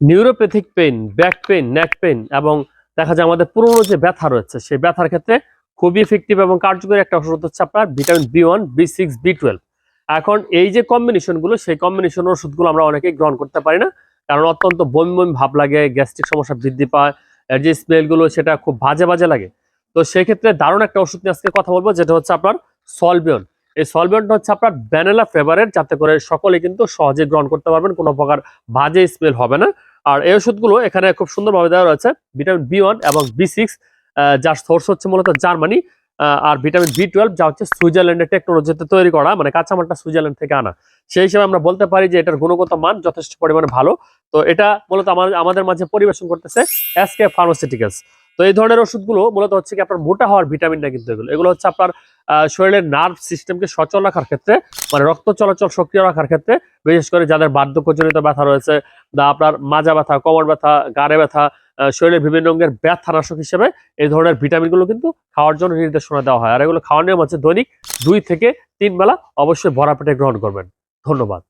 Neuropathic pain back pain neck pain এবং দেখা যায় আমাদের পুরনো যে ব্যথা রয়েছে, সেই ব্যথার ক্ষেত্রে খুবই ইফেক্টিভ এবং কার্যকরী একটা ওষুধ হচ্ছে আপনার vitamin B one B six B twelve এখন এই যে কম্বিনেশনগুলো সেই কম্বিনেশন ওষুধগুলো আমরা অনেকেই গ্রহণ করতে পারি না, কারণ অত্যন্ত বমি বমি ভাব লাগে গ্যাস্ট্রিক সমস্যা বৃদ্ধি পায় এর যে স্মেলগুলো সেটা খুব বাজে বাজে লাগে। তো সেক্ষেত্রে দারুণ একটা ওষুধ নিয়ে আজকে কথা বলব, যেটা হচ্ছে আপনার সলবিয়ন এই সলবিয়নটা হচ্ছে আপনার ব্যানেলা ফ্লেভারের যাতে করে সকলে কিন্তু সহজে গ্রহণ করতে পারবেন, কোনো প্রকার বাজে স্মেল হবে না। আর এই ওষুধগুলো এখানে খুব সুন্দরভাবে দেওয়া রয়েছে। ভিটামিন বি ওয়ান এবং বি সিক্স যার সোর্স হচ্ছে মূলত জার্মানি আর ভিটামিন বি টুয়েলভ যা হচ্ছে সুইজারল্যান্ডের টেকনোলজিতে তৈরি করা মানে কাঁচামালটা সুইজারল্যান্ড থেকে আনা। সেই হিসেবে আমরা বলতে পারি যে এটার গুণগত মান যথেষ্ট পরিমাণে ভালো। তো এটা মূলত আমাদের মাঝে পরিবেশন করতেছে এসকে ফার্মাসিউটিক্যালস। তো এই ধরনের ওষুধগুলো মূলত হচ্ছে কি আপনার মোটা হওয়ার ভিটামিনটা কিন্তু এগুলো। এগুলো হচ্ছে আপনার শরীরের নার্ভ সিস্টেমকে সচল রাখার ক্ষেত্রে মানে রক্ত চলাচল সক্রিয় রাখার ক্ষেত্রে, বিশেষ করে যাদের বার্ধক্যজনিত ব্যথা রয়েছে বা আপনার মাজা ব্যথা, কোমর ব্যথা, গাড়ে ব্যথা শরীরের বিভিন্ন অঙ্গের ব্যথা নাশক হিসেবে এই ধরনের ভিটামিনগুলো কিন্তু খাওয়ার জন্য নির্দেশনা দেওয়া হয়। আর এগুলো খাওয়ার নিয়ম হচ্ছে দৈনিক দুই থেকে তিন বেলা অবশ্যই ভরা পেটে গ্রহণ করবেন। ধন্যবাদ।